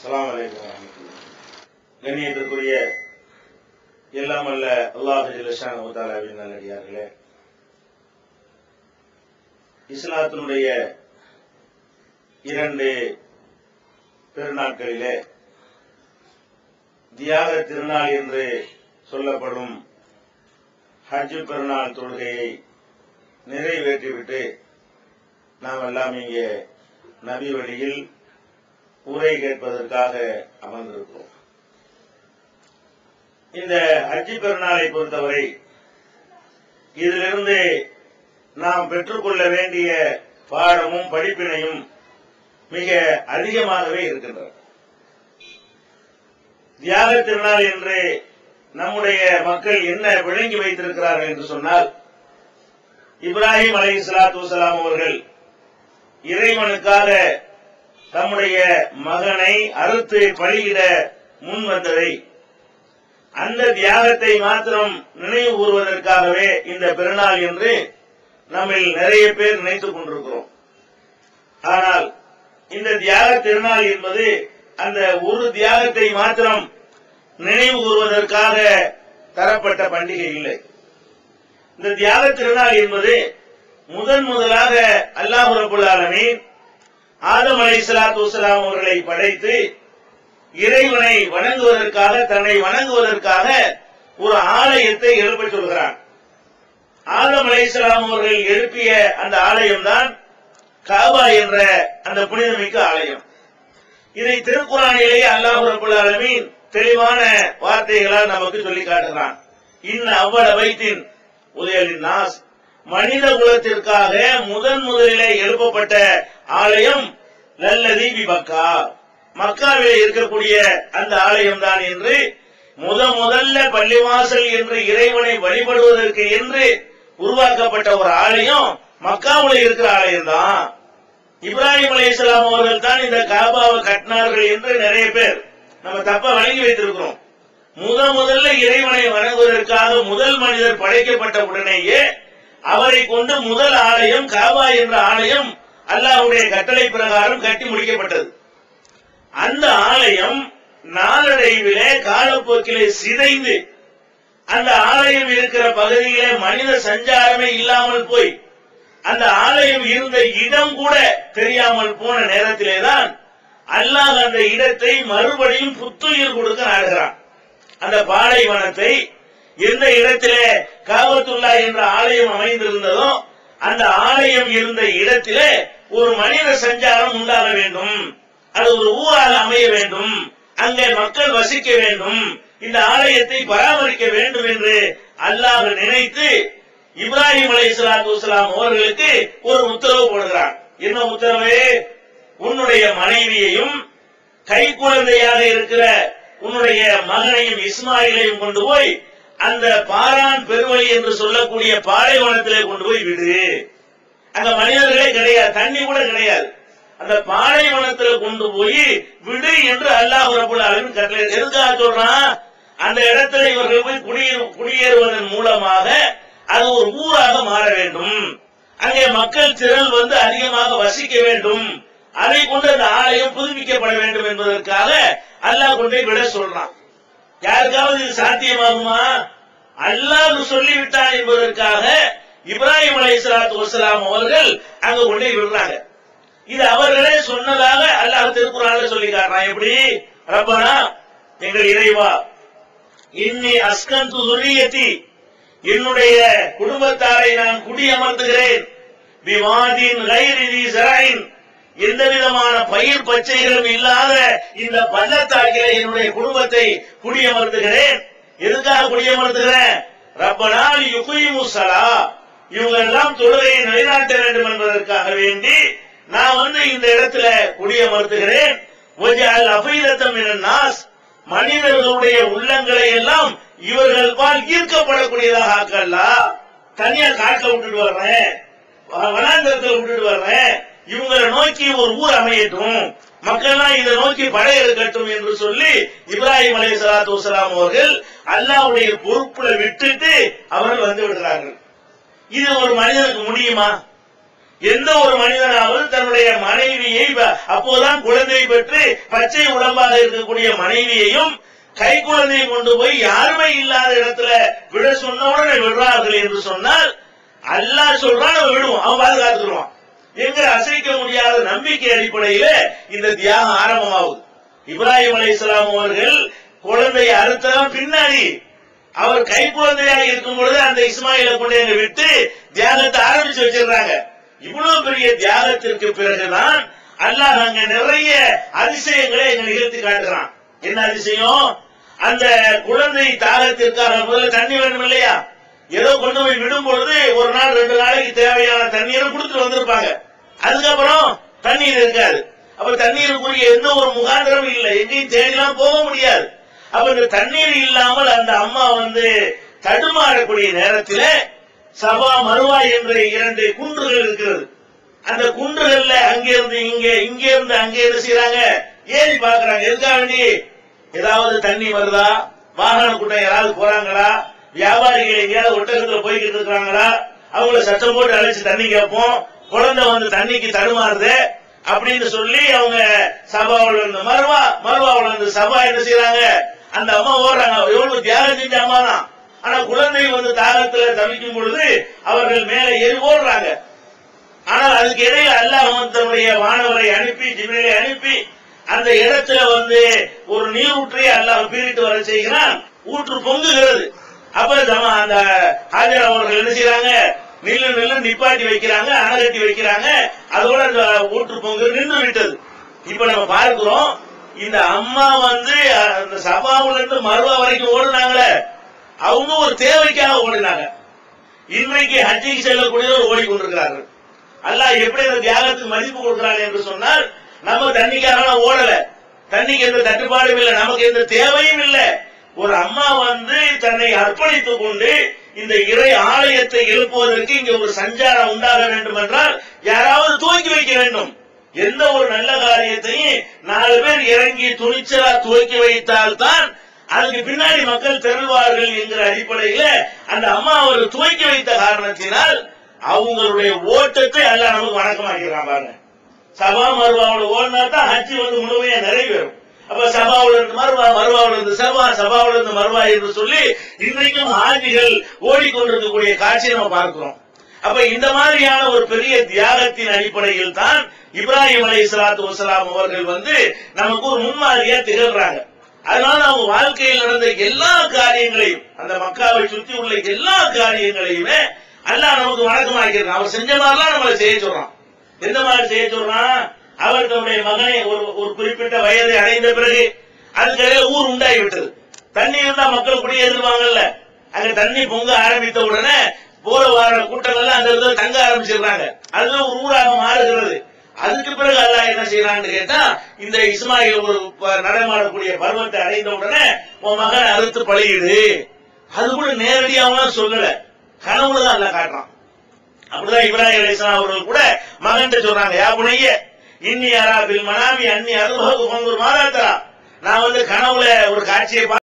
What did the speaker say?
அஸ்லாம் வலைக்கம் கண்ணியத்திற்குரிய எல்லாம் அல்ல அல்லாஹ் நல்லடியார்களே. இஸ்லாத்தினுடைய இரண்டு பெருநாட்களிலே தியாக திருநாள் என்று சொல்லப்படும் ஹஜ் பெருநாள் தொழுகையை நிறைவேற்றிவிட்டு நாம் எல்லாம் இங்கே நபி வழியில் உரை கேட்பதற்காக அமர்ந்திருக்கிறோம். இந்த ஹஜ்ஜி பெருநாளை பொறுத்தவரை இதிலிருந்து நாம் பெற்றுக்கொள்ள வேண்டிய பாடமும் படிப்பினையும் மிக அதிகமாகவே இருக்கின்றன. தியாக திருநாள் என்று நம்முடைய மக்கள் என்ன விளங்கி வைத்திருக்கிறார்கள் என்று சொன்னால் இப்ராஹிம் அலை இஸ்லாத்து அவர்கள் இறைவனுக்காக தம்முடைய மகனை அறுத்து பலியிட முன் வந்ததை அந்த தியாகத்தை மாத்திரம் நினைவு கூறுவதற்காகவே இந்த பெருநாள் என்று நம்மில் நிறைய பேர் நினைத்துக் கொண்டிருக்கிறோம். ஆனால் இந்த தியாக திருநாள் என்பது அந்த ஒரு தியாகத்தை மாத்திரம் நினைவு கூறுவதற்காக தரப்பட்ட பண்டிகை இல்லை. இந்த தியாக திருநாள் என்பது முதன் முதலாக அல்லாஹ் ரபுல் ஆதம் அலை சலாத்து அவர்களை படைத்து இறைவனை வணங்குவதற்காக தன்னை வணங்குவதற்காக ஒரு ஆலயத்தை எழுப்ப சொல்கிறான். ஆதம் அலைஹிஸ்ஸலாம் அவர்கள் எழுப்பிய அந்த ஆலயம் தான் காபா என்ற அந்த புனிதமிக்க ஆலயம். இதை திருக்குறானிலேயே அல்லாஹ் ரபுல் தெளிவான வார்த்தைகளால் நமக்கு சொல்லி காட்டுகிறான். இன்ன அவ்வள வைத்தின் உதயலின் நாஸ் மனித குலத்திற்காக முதன் முதலிலே எழுப்பப்பட்ட ஆலயம் லல்லதீபி மக்கா மக்காவிலே இருக்கக்கூடிய அந்த ஆலயம் தான் என்று முத முதல்ல பள்ளிவாசல் என்று இறைவனை வழிபடுவதற்கு என்று உருவாக்கப்பட்ட ஒரு ஆலயம் மக்காவில் இருக்கிற ஆலயம் தான் இப்ராஹிம் அலைஹிஸ்ஸலாம் அவர்கள் தான் இந்த காபாவை கட்டினார்கள் என்று நிறைய பேர் நம்ம தப்பா வழங்கி வைத்திருக்கிறோம். முத முதல்ல இறைவனை வணங்குவதற்காக முதல் மனிதர் படைக்கப்பட்ட உடனேயே அவரை கொண்டு முதல் ஆலயம் காபா என்ற ஆலயம் அல்லாஹ்வுடைய கட்டளை பிரகாரம் கட்டி முடிக்கப்பட்டது. அந்த ஆலயம் நாளடைவிலே காலப்போக்கிலே சிதைந்து அந்த ஆலயம் இருக்கிற பகுதியிலே மனித சஞ்சாரமே இல்லாமல் போய் அந்த ஆலயம் இருந்த இடம் கூட தெரியாமல் போன நேரத்திலே தான் அல்லாஹ் அந்த இடத்தை மறுபடியும் புத்துயிர் கொடுக்க நாடுகிறான். அந்த பாலைவனத்தை எந்த இடத்திலே காபத்துல்லா என்ற ஆலயம் அமைந்திருந்ததோ அந்த ஆலயம் இருந்த இடத்திலே ஒரு மனித சஞ்சாரம் உண்டாக வேண்டும். அது ஒரு ஊராக அமைய வேண்டும். அங்கே மக்கள் வசிக்க வேண்டும். இந்த ஆலயத்தை பராமரிக்க வேண்டும் என்று அல்லாஹ் நினைத்து இப்ராஹிம் அலை சலாத்து வலாம் அவர்களுக்கு ஒரு உத்தரவு போடுகிறார் என்ன உத்தரவு? உன்னுடைய மனைவியையும் கை குழந்தையாக இருக்கிற உன்னுடைய மகனையும் இஸ்மாயிலையும் கொண்டு போய் அந்த பாரான் பெருவழி என்று சொல்லக்கூடிய பாலைவனத்திலே கொண்டு போய் விடு. அங்க மனிதர்களே கிடையாது தண்ணி கூட கிடையாது. அந்த பாலைவனத்துல கொண்டு போய் விடு என்று அல்லாஹ் ரபுல் ஆலமீன் கட்டளை எதுக்காக சொல்றான்? அந்த இடத்துல இவர்கள் போய் குடியேறு குடியேறுவதன் மூலமாக அது ஒரு ஊராக மாற வேண்டும். அங்கே மக்கள் திரள் வந்து அதிகமாக வசிக்க வேண்டும். அதை கொண்டு அந்த ஆலயம் புதுப்பிக்கப்பட வேண்டும் என்பதற்காக அல்லாஹ் கொண்டே விட சொல்றான். யாருக்காவது இது சாத்தியமாகுமா? அல்லாஹ் சொல்லிவிட்டான் என்பதற்காக இப்ராஹிம் அலை சலாத்து வசலாம் அவர்கள் அங்க கொண்டே விடுறாங்க. இது அவர்களே சொன்னதாக அல்லாஹ் திருக்குறான்ல சொல்லி காட்டுறான் எப்படி? ரப்பனா எங்கள் இறைவா இன்னி அஸ்கந்து துரியத்தி என்னுடைய குடும்பத்தாரை நான் குடியமர்த்துகிறேன். விவாதின் கைரிதி சராயின் எந்த விதமான பயிர் பச்சைகளும் இல்லாத இந்த பள்ளத்தாக்கில என்னுடைய குடும்பத்தை குடியமர்த்துகிறேன். எதுக்காக குடியமர்த்துகிறேன்? ரப்பனால் யுகுயிமு சலா இவங்க எல்லாம் தொழுகையை நிலைநாட்ட வேண்டும் என்பதற்காக வேண்டி நான் வந்து இந்த இடத்துல குடியமர்த்துகிறேன். ஒஜால் அபைதத்தம் என நாஸ். மனிதர்களுடைய உள்ளங்களை எல்லாம் இவர்கள் பால் ஈர்க்கப்படக்கூடியதாக ஆக்கல்லா. தனியா காட்டில் விட்டுட்டு வர்றேன். வனாந்தரத்தில் விட்டுட்டு வர்றேன். இவங்களை நோக்கி ஒரு ஊர் அமையட்டும். மக்கள்லாம் இதை நோக்கி படையெடுக்கட்டும் என்று சொல்லி இப்ராஹிம் அலி சலாத்து வலாம் அவர்கள் அல்லாவுடைய பொறுப்புல விட்டுட்டு அவர்கள் வந்து விடுறார்கள் இது ஒரு மனிதனுக்கு முடியுமா? எந்த ஒரு மனிதனாவது தன்னுடைய மனைவியை அப்போதான் குழந்தை பெற்று பச்சை உடம்பாக இருக்கக்கூடிய மனைவியையும் கை குழந்தையை கொண்டு போய் யாருமே இல்லாத இடத்துல விட சொன்ன உடனே விடுறார்கள் என்று சொன்னால் அல்லாஹ் சொல்றான் அவன் விடுவான் அவன் பாதுகாத்துருவான் எங்க அசைக்க முடியாத நம்பிக்கை அடிப்படையில இந்த தியாகம் ஆரம்பமாகுது. இப்ராஹிம் அலைஹிஸ்ஸலாம் அவர்கள் குழந்தையை அறுத்ததான் பின்னாடி அவர் கை குழந்தையாக இருக்கும் பொழுது அந்த இஸ்மாயில கொண்டு விட்டு தியாகத்தை ஆரம்பிச்சு வச்சிடுறாங்க இவ்வளவு பெரிய தியாகத்திற்கு பிறகுதான் அல்லாஹ் அங்க நிறைய அதிசயங்களை எங்க நிகழ்த்தி காட்டுறான். என்ன அதிசயம்? அந்த குழந்தை தாகத்திற்காக முதல்ல தண்ணி வேணும் இல்லையா ஏதோ கொண்டு போய் விடும் பொழுது ஒரு நாள் ரெண்டு நாளைக்கு தேவையான தண்ணீரை கொடுத்துட்டு வந்திருப்பாங்க. அதுக்கப்புறம் தண்ணீர் இருக்காது. அப்ப தண்ணீருக்குரிய எந்த ஒரு முகாந்திரமும் இல்லை. எங்கேயும் தேடிலாம் போக முடியாது. அப்ப இந்த தண்ணீர் இல்லாமல் அந்த அம்மா வந்து தடுமாறக்கூடிய நேரத்தில் சபா மறுவாய் என்ற இரண்டு குன்றுகள் இருக்கிறது. அந்த குன்றுகள்ல அங்கிருந்து இங்க இங்க இருந்து அங்க என்ன செய்யறாங்க ஏறி பாக்குறாங்க எதுக்காக வேண்டி? ஏதாவது தண்ணி வருதா? வாகன கூட்டம் யாராவது போறாங்களா? வியாபாரிகள் எங்கேயாவது ஒட்டகத்துல போய்கிட்டு இருக்கிறாங்களா? அவங்கள சத்தம் போட்டு அழைச்சு தண்ணி கேட்போம். குழந்தை வந்து தண்ணிக்கு தடுமாறுது அப்படின்னு சொல்லி அவங்க சபாவில் இருந்து மருவா மருவாவில் இருந்து சபா என்ன செய்யறாங்க அந்த அம்மா ஓடுறாங்க. எவ்வளவு தியாகம் செஞ்ச அம்மா தான் ஆனா குழந்தை வந்து தாகத்துல தவிக்கும் பொழுது அவர்கள் மேலே ஏறி ஓடுறாங்க. ஆனால் அதுக்கு இடையில அல்லாஹ் தன்னுடைய வானவரை அனுப்பி ஜிமிலை அனுப்பி அந்த இடத்துல வந்து ஒரு நீரூற்றை அல்லாஹ் பீரிட்டு வர செய்கிறான். ஊற்று பொங்குகிறது. அப்ப அந்த ஹாஜர் அவர்கள் என்ன செய்யறாங்க நில்லு நில்லு நிப்பாட்டி வைக்கிறாங்க அணகட்டி வைக்கிறாங்க. அதோட அந்த ஊற்று பொங்கல் நின்று விட்டது இப்ப நம்ம பார்க்கிறோம் இந்த அம்மா வந்து அந்த சபாவுல இருந்து மருவா வரைக்கும் ஓடுனாங்களே அவங்க ஒரு தேவைக்காக ஓடினாங்க. இன்றைக்கு ஹஜ்ஜிக்கு செல்லக்கூடியவர் ஓடிக்கொண்டிருக்கிறார்கள். அல்லாஹ் எப்படி அந்த தியாகத்துக்கு மதிப்பு கொடுக்கிறான் என்று சொன்னால் நம்ம தண்ணிக்காக ஓடல. தண்ணிக்கு எந்த தட்டுப்பாடும் இல்லை நமக்கு எந்த தேவையும் இல்லை. ஒரு அம்மா வந்து தன்னை அர்ப்பணித்துக் கொண்டு இந்த இறை ஆலயத்தை எழுப்புவதற்கு இங்க ஒரு சஞ்சாரம் உண்டாக வேண்டும் என்றால் யாராவது துவக்கி வைக்க வேண்டும். எந்த ஒரு நல்ல காரியத்தையும் நாலு பேர் இறங்கி துணிச்சலா துவக்கி வைத்தால் தான் அதுக்கு பின்னாடி மக்கள் திரள்வார்கள் என்கிற அடிப்படையில அந்த அம்மா அவர் துவக்கி வைத்த காரணத்தினால் அவங்களுடைய ஓட்டத்தை எல்லாம் நமக்கு வணக்கமாக்கிறான் பாருங்க. சபா மருவாவோட ஓடினா தான் ஹஜ்ஜி வந்து முழுமையா நிறைவேறும். அப்ப சபாவுல சபா இருந்து என்று சொல்லி இன்றைக்கும் ஹாஜிகள் ஓடிக்கொண்டிருக்கக்கூடிய காட்சியை நம்ம பார்க்கிறோம். அப்ப இந்த மாதிரியான ஒரு பெரிய தியாகத்தின் அடிப்படையில் தான் இப்ராஹிம் அலை இஸ்லாத்து வசலாம் அவர்கள் வந்து நமக்கு ஒரு முன்மாதிரியா திகழ்றாங்க. அதனால அவங்க வாழ்க்கையில் நடந்த எல்லா காரியங்களையும் அந்த மக்காவை சுத்தி உள்ள எல்லா காரியங்களையுமே அல்லாஹ் நமக்கு வணக்கமாக்கிறான் அவர் செஞ்ச மாதிரிலாம் நம்மளை செய்ய சொல்றான். எந்த மாதிரி செய்ய சொல்றான் அவர் தன்னுடைய மகனை ஒரு ஒரு குறிப்பிட்ட வயதை அடைந்த பிறகு அதுக்கிடையில ஊர் உண்டாகி விட்டது தண்ணி இருந்தா மக்கள் குடியேறுவாங்கல்ல அங்க தண்ணி பொங்க ஆரம்பித்த உடனே போற வார கூட்டங்கள்லாம் அந்த இடத்துல தங்க ஆரம்பிச்சிடுறாங்க அதுதான் ஒரு ஊராக மாறுகிறது. அதுக்கு பிறகு அல்லாஹ் என்ன செய்யறான்னு கேட்டா இந்த இஸ்மாயில் ஒரு ப- நடமாடக்கூடிய பருவத்தை அடைந்த உடனே உன் மகனை அறுத்து பழகிடு அது கூட நேரடியாவும் சொல்லல. கனவுல தான் அல்லாஹ் காட்டுறான். அப்படிதான் இப்ராஹிம் அலிஸ்லாம் அவர்கள் கூட மகன் சொல்றாங்க யா புனைய இன்னி யாரா பில் மனாமி அன்னி அருள்ஹகு பங்குர் நான் வந்து கனவுல ஒரு காட்சியை பார்த்து